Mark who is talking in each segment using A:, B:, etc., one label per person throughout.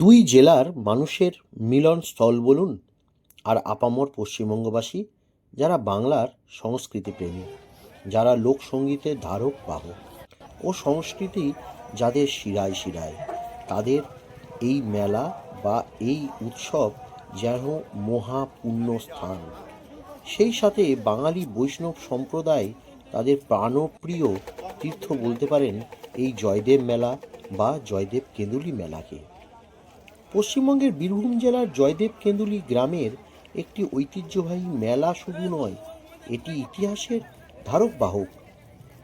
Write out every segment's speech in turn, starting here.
A: দুই জেলার মানুষের মিলনস্থল বলুন আর আপামর পশ্চিমবঙ্গবাসী যারা বাংলার সংস্কৃতি প্রেমী যারা লোকসঙ্গীতের ধারক বাহক ও সংস্কৃতি যাদের শিরায় শিরায়, তাদের এই মেলা বা এই উৎসব যেন মহা পুণ্য স্থান। সেই সাথে বাঙালি বৈষ্ণব সম্প্রদায় তাদের প্রাণপ্রিয় তীর্থ বলতে পারেন এই জয়দেব মেলা বা জয়দেব কেঁদুলি মেলাকে। পশ্চিমবঙ্গের বীরভূম জেলার জয়দেব কেন্দুলি গ্রামের একটি ঐতিহ্যবাহী মেলা শুধু নয়, এটি ইতিহাসের ধারক বাহক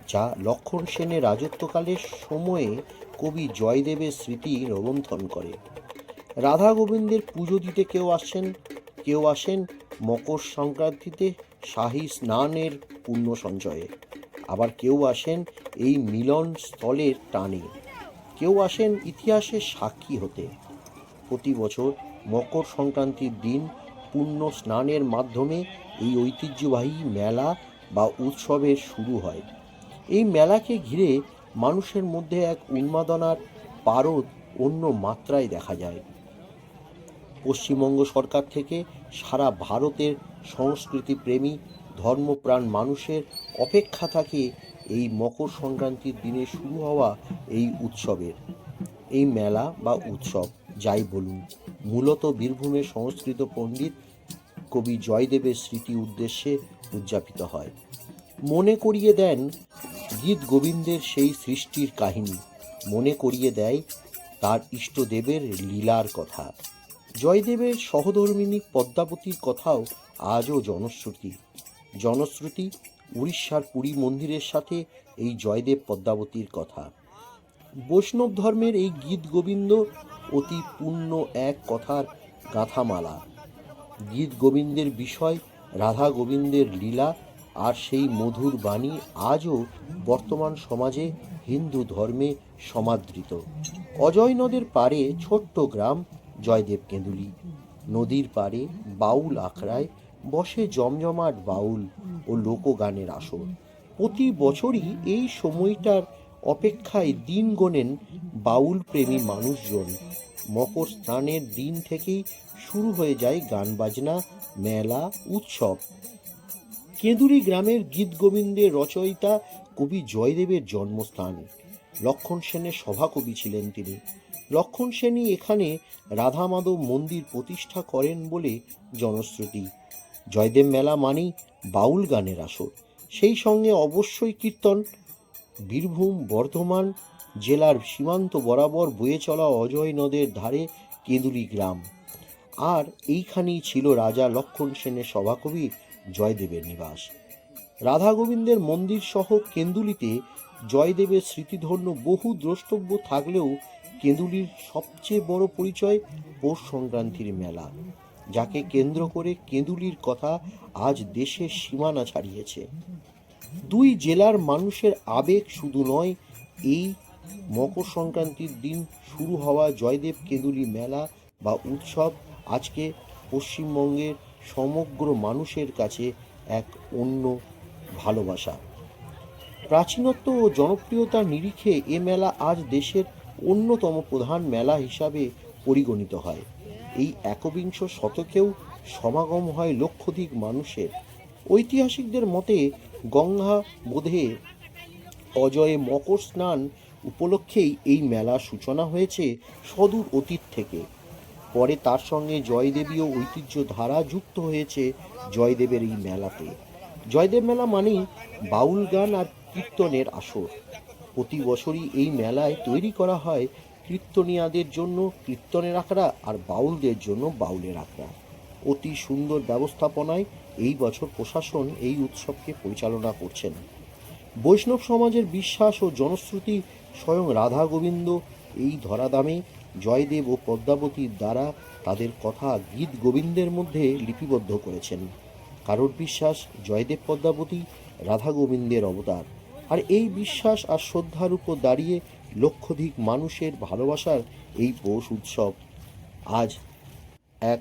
A: যা লক্ষণ সেনের রাজত্বকালের সময়ে কবি জয়দেবের স্মৃতি রোমন্থন করে। রাধা গোবিন্দের পুজো দিতে কেউ আসেন কেউ আসেন মকর সংক্রান্তিতে শাহী স্নানের পুণ্য সঞ্চয়ে। আবার কেউ আসেন এই মিলন স্থলের টানে। কেউ আসেন ইতিহাসের সাক্ষী হতে। প্রতি বছর মকর সংক্রান্তির দিন পুণ্য স্নানের মাধ্যমে এই ঐতিহ্যবাহী মেলা বা উৎসবের শুরু হয়। এই মেলাকে ঘিরে মানুষের মধ্যে এক উন্মাদনার পারদ অন্য মাত্রায় দেখা যায়। পশ্চিমবঙ্গ সরকার থেকে সারা ভারতের সংস্কৃতি প্রেমী ধর্মপ্রাণ মানুষের অপেক্ষা থাকে এই মকর সংক্রান্তির দিনে শুরু হওয়া এই উৎসবের। এই মেলা বা উৎসব যাই বলুন, মূলত বীরভূমের সংস্কৃত পণ্ডিত কবি জয়দেবের স্মৃতি উদ্দেশ্যে উদযাপিত হয়। মনে করিয়ে দেন গীত গোবিন্দের সেই সৃষ্টির কাহিনী। মনে করিয়ে দেয় তার ইষ্টদেবের লীলার কথা। জয়দেবের সহধর্মিনী পদ্মাবতীর কথাও আজও জনশ্রুতি। জনশ্রুতি উড়িষ্যার পুরী মন্দিরের সাথে এই জয়দেব পদ্মাবতীর কথা। বৈষ্ণব ধর্মের এই গীত গোবিন্দ অতি পূর্ণ এক কথার গাথামালা। গীত গোবিন্দের বিষয়, রাধা গোবিন্দের লীলা আর সেই মধুর বাণী আজও বর্তমান সমাজে হিন্দু ধর্মে সমাদৃত। অজয় নদের পারে ছোট্ট গ্রাম, জয়দেব কেঁদুলি। নদীর পারে বাউল আখড়ায় বসে জমজমাট বাউল ও লোকগানের আসর। প্রতি বছরই এই সময়টার অপেক্ষায় দিন গোনেন বাউল প্রেমী মানুষজন। মকর স্নানের দিন থেকেই শুরু হয়ে যায় গান বাজনা, মেলা, উৎসব। কেঁদুরি গ্রামের গীত গোবিন্দের রচয়িতা কবি জয়দেবের জন্মস্থান। লক্ষণ সেনের সভাকবি ছিলেন তিনি। লক্ষণ সেনই এখানে রাধা মাধব মন্দির প্রতিষ্ঠা করেন বলে জনশ্রুতি। জয়দেব মেলা মানেই বাউল গানের আসর। সেই সঙ্গে অবশ্যই কীর্তন বীরভূম, বর্ধমান জেলার সীমান্ত বরাবর বয়ে চলা অজয় নদের ধারে কেঁদুলি গ্রাম। আর এইখানেই ছিল রাজা লক্ষণ সেনের সভাকবি জয়দেবের নিবাস। রাধা গোবিন্দের মন্দির সহ কেন্দুলিতে জয়দেবের স্মৃতিধন্য বহু দ্রষ্টব্য থাকলেও কেন্দুলির সবচেয়ে বড় পরিচয় পৌষ সংক্রান্তির মেলা, যাকে কেন্দ্র করে কেঁদুলির কথা আজ দেশের সীমানা ছাড়িয়েছে। দুই জেলার মানুষের আবেগ শুধু নয়, এই মকর সংক্রান্তির দিন শুরু হওয়া জয়দেব কেঁদুলি মেলা বা উৎসব আজকে পশ্চিমবঙ্গের সমগ্র মানুষের কাছে এক অন্য ভালোবাসা। প্রাচীনত্ব ও জনপ্রিয়তার নিরিখে এ মেলা আজ দেশের অন্যতম প্রধান মেলা হিসাবে পরিগণিত হয়। এই একবিংশ শতকেও সমাগম হয় লক্ষাধিক মানুষের। ঐতিহাসিকদের মতে গঙ্গা, বোধে অজয়ে মকর স্নান উপলক্ষেই এই মেলার সূচনা হয়েছে সদূর অতীত থেকে। পরে তার সঙ্গে জয়দেবীয় ঐতিহ্য ধারা যুক্ত হয়েছে জয়দেবের এই মেলাতে। জয়দেব মেলা মানেই বাউল গান আর কীর্তনের আসর। প্রতি বছরই এই মেলায় তৈরি করা হয় কীর্তনিয়াদের জন্য কীর্তনের আখড়া আর বাউলদের জন্য বাউলের আখড়া। অতি সুন্দর ব্যবস্থাপনায় এই বছর প্রশাসন এই উৎসবকে পরিচালনা করছেন। বৈষ্ণব সমাজের বিশ্বাস ও জনশ্রুতি স্বয়ং রাধা গোবিন্দ এই ধরাধামে জয়দেব ও পদ্মাবতীর দ্বারা তাদের কথা গীত গোবিন্দের মধ্যে লিপিবদ্ধ করেছেন। কারোর বিশ্বাস জয়দেব পদ্মাবতী, রাধা গোবিন্দের অবতার। আর এই বিশ্বাস আর শ্রদ্ধার উপর দাঁড়িয়ে লক্ষাধিক মানুষের ভালোবাসার এই পৌষ উৎসব। আজ এক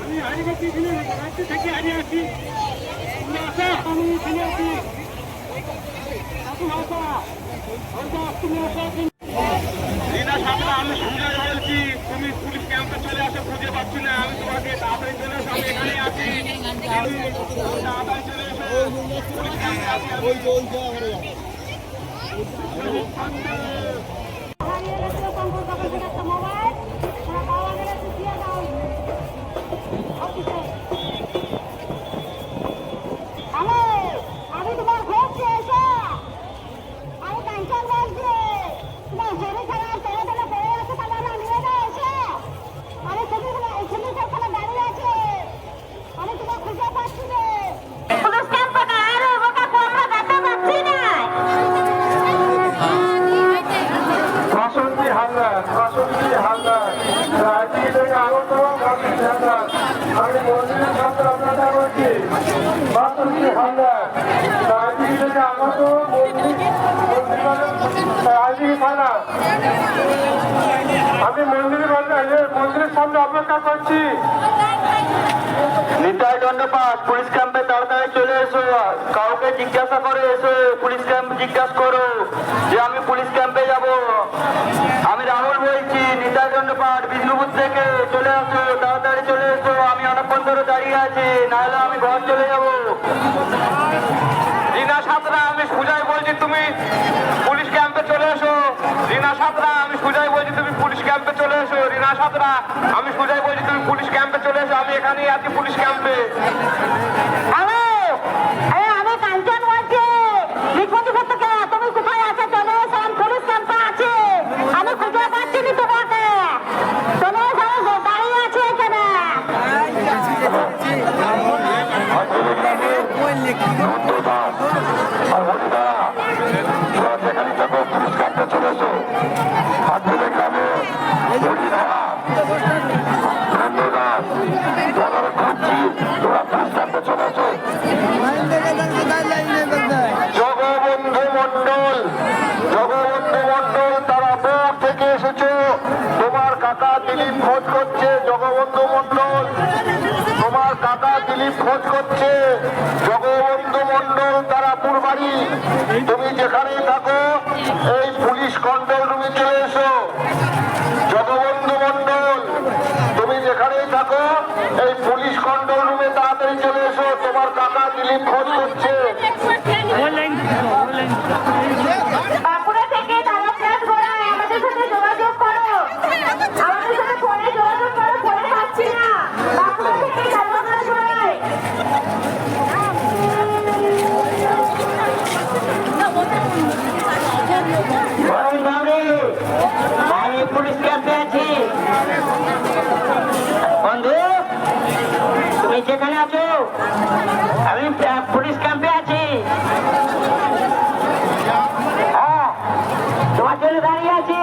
B: আমি হারিয়ে গেছি রাত্রি থেকে হারিয়ে আছি। আমি এখানে আছি। আমি সুজয় বলছি তুমি পুলিশ ক্যাম্পে চলে আসো খুঁজে পাচ্ছি না। আমি তোমাকে তাড়াতাড়ি চলে এসো আমি এখানে আছি। তাড়াতাড়ি চলে এসো পুলিশ ক্যাম্পে
C: দণ্ডপাঠ পুলিশ ক্যাম্পে তাড়াতাড়ি চলে এসো। কাউকে জিজ্ঞাসা করে এসো, পুলিশ ক্যাম্প জিজ্ঞাসা করো যে আমি পুলিশ ক্যাম্পে যাব। আমি রাহুল বলছি, নিতাই দণ্ডপাঠ বিষ্ণুপুর থেকে চলে আসো, তাড়াতাড়ি চলে এসো। আমি অনেকক্ষণ ধরে দাঁড়িয়ে আছি, নাহলে আমি ঘর চলে যাব।
B: রিনা সাতরা, আমি সুজয় বলছি, তুমি পুলিশ ক্যাম্পে চলে এসো রিনা সাতরা, আমি সুজাই বলছি তুমি পুলিশ ক্যাম্পে চলে এসো। রিনা সাতরা, আমি সুজাই বলছি তুমি পুলিশ ক্যাম্পে চলে এসো, আমি এখানেই আছি পুলিশ ক্যাম্পে।
C: করছে জগবন্ধু মন্ডল তারাপুর বাড়ি তুমি যেখানেই থাকো এই পুলিশ কন্ট্রোল রুমে চলে এসো জগবন্ধু মন্ডল তুমি যেখানেই থাকো এই পুলিশ কন্ট্রোল রুমে তাড়াতাড়ি চলে এসো তোমার কাকা দিলীপ খোঁজ করছে
D: বাঁকুড়া থেকে তারাপ্রাস গোড়ায় আমাদের সাথে যোগাযোগ করো আমাদের সাথে ফোনে যোগাযোগ করো ফোনে পাচ্ছি না বাঁকুড়া থেকে তারাপ্রাস গোড়ায়
C: আমি পুলিশ ক্যাম্পে আছি বন্ধু, তুমি যেখানে আছো, আমি পুলিশ ক্যাম্পে আছি। হ্যাঁ তোমার জন্য দাঁড়িয়ে আছি।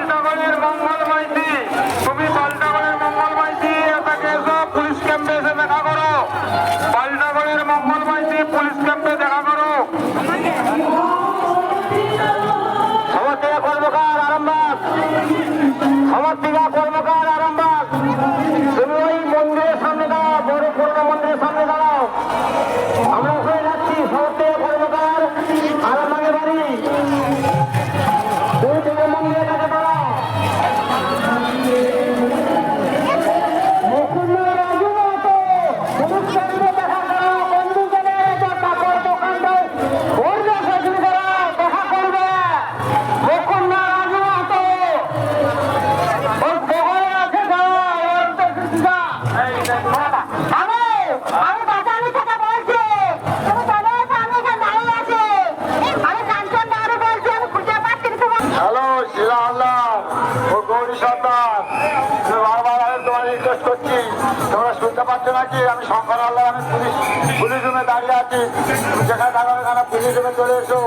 C: যেখানে থাকো পুলিশ রুমে চলে এসো।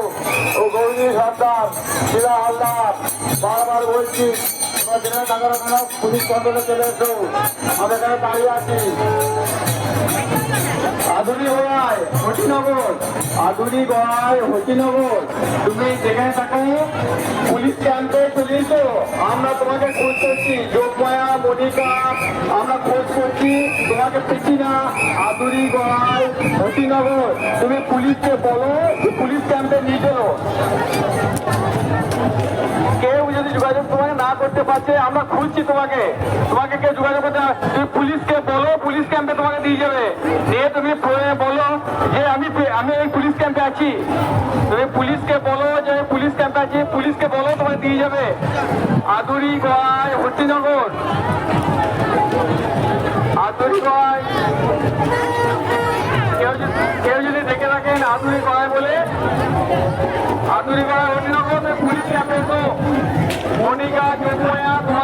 C: ও গৌরী সর্দার শিলা হালদার বারবার বলছি পুলিশ কন্ট্রোলে চলে এসো। আমি এখানে দাঁড়িয়ে আছি। আধুনিক গড়াই হটিনগর হটিনগর। তুমি যেখানে থাকো, পুলিশ ক্যাম্পে চলে আমরা তোমাকে খোঁজ করছি যোগমায়া মনিকা, আমরা খোঁজ করছি, তোমাকে পেছি না। হটিনগর। তুমি পুলিশকে বলো পুলিশ ক্যাম্পে নিয়ে যোগাযোগ তোমাকে না করতে পারছে, আমরা খুঁজছি তোমাকে। তোমাকে কেউ যোগাযোগ করতে তুমি পুলিশকে বলো, পুলিশ ক্যাম্পে তোমাকে দিয়ে যাবে। দিয়ে তুমি বলো যে আমি আমি এই পুলিশ ক্যাম্পে আছি। তুমি পুলিশকে বলো যে আমি পুলিশ ক্যাম্পে আছি, পুলিশকে বলো তোমাকে দিয়ে যাবে। আদুরি গয় হরিনগর আদুরি গয় কেউ যদি দেখে থাকেন আদুরি গয় বলে, আদুরি গয় হরিনগর পুলিশ ক্যাম্পে এসো। মনিকা যোগমায়া তোমাকে বারবার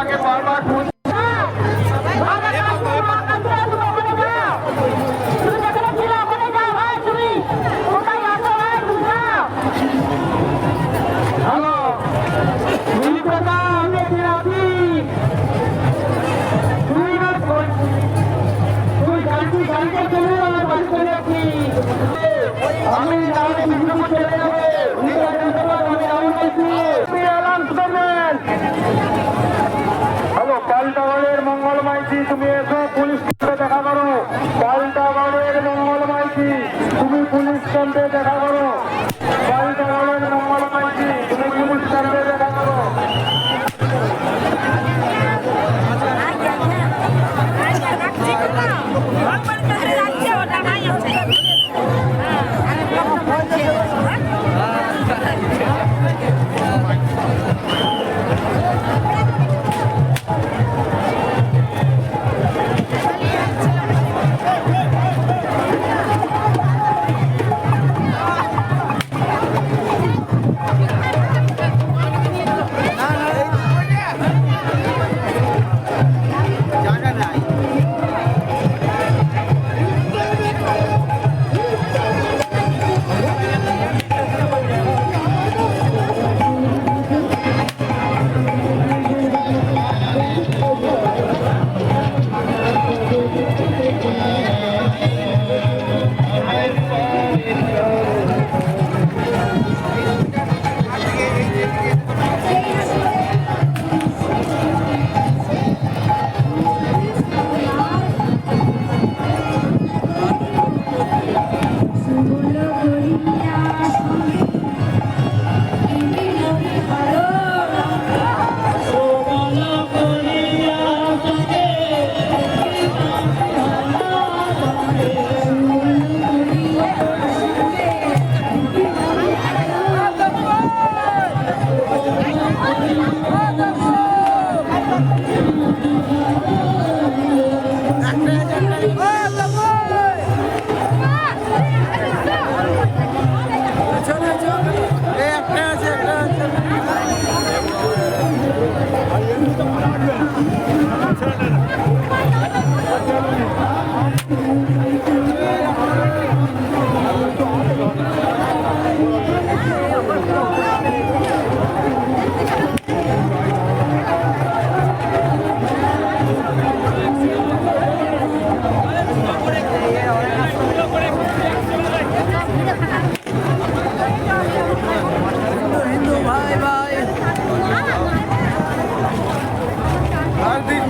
E: তুমি
C: এসো পুলিশ ক্যাম্পে দেখা করো। পাল্টাগড়ের মঙ্গল মাইতি তুমি পুলিশ ক্যাম্পে দেখা করো। পাল্টাগড়ের মঙ্গল মাইতি তুমি পুলিশ ক্যাম্পে দেখা করো।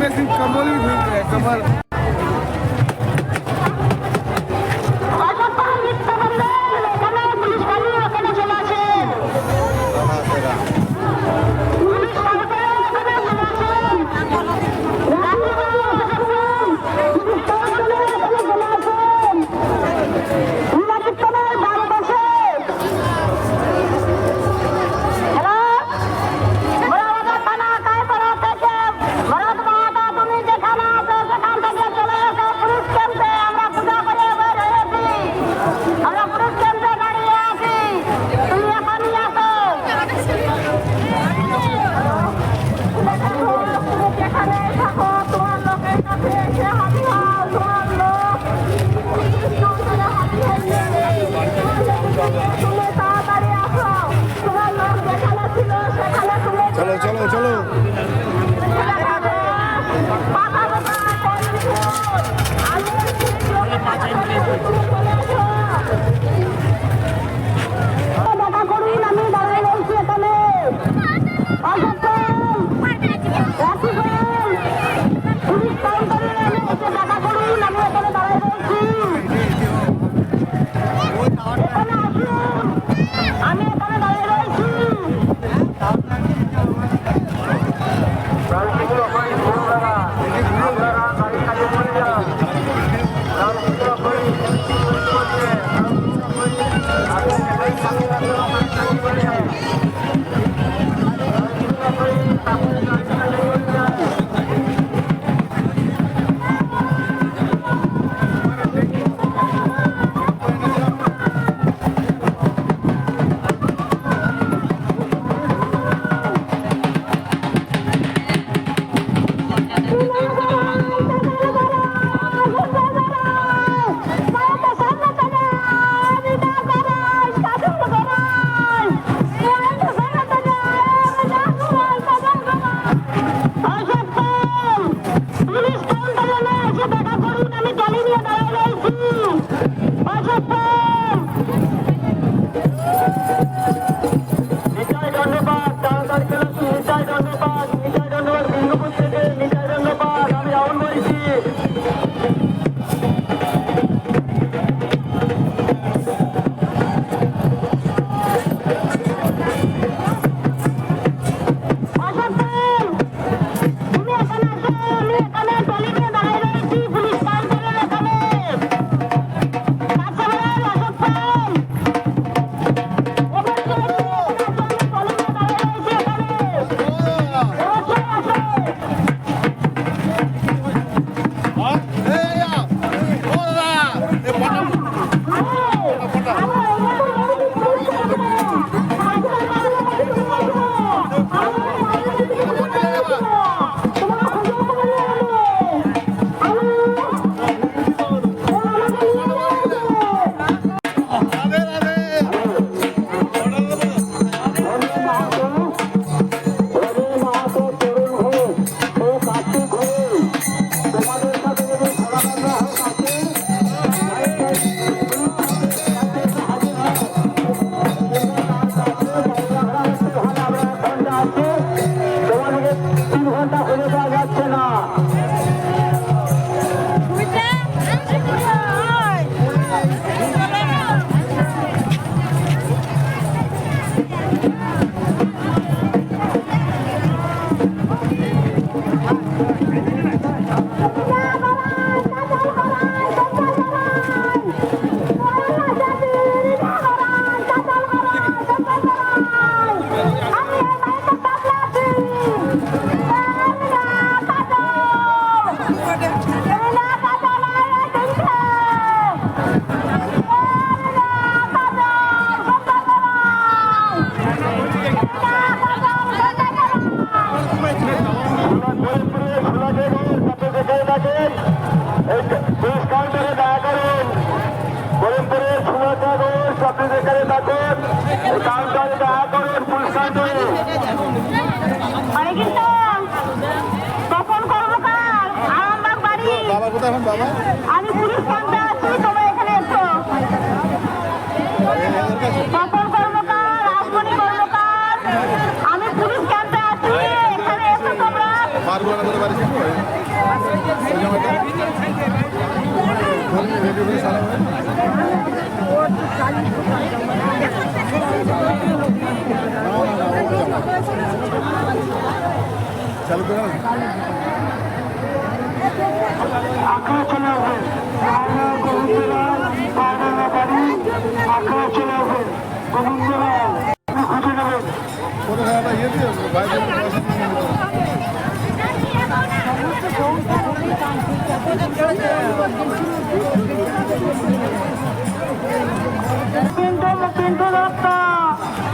B: में सिर्फ़ कमल ही घूम रहे कमल।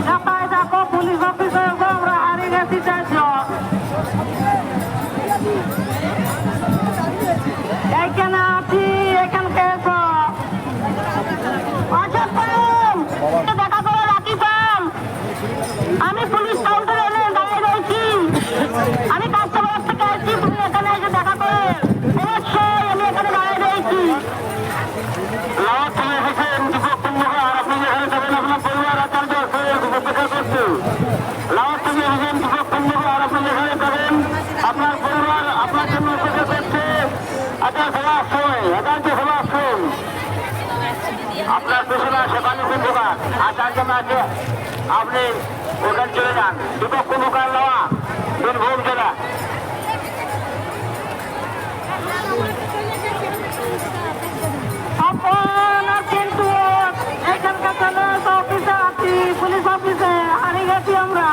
B: ঢাকায় দেখো পুলিশ
D: সেখানে কুম্ভকার আর আছে আপনি ওখানে চলে যান। দীপক কুম্ভকার নেওয়া বীরভূম জেলা
B: কিন্তু এখানকার থানার অফিসে আছি, পুলিশ অফিসে, হারিয়ে গেছি আমরা।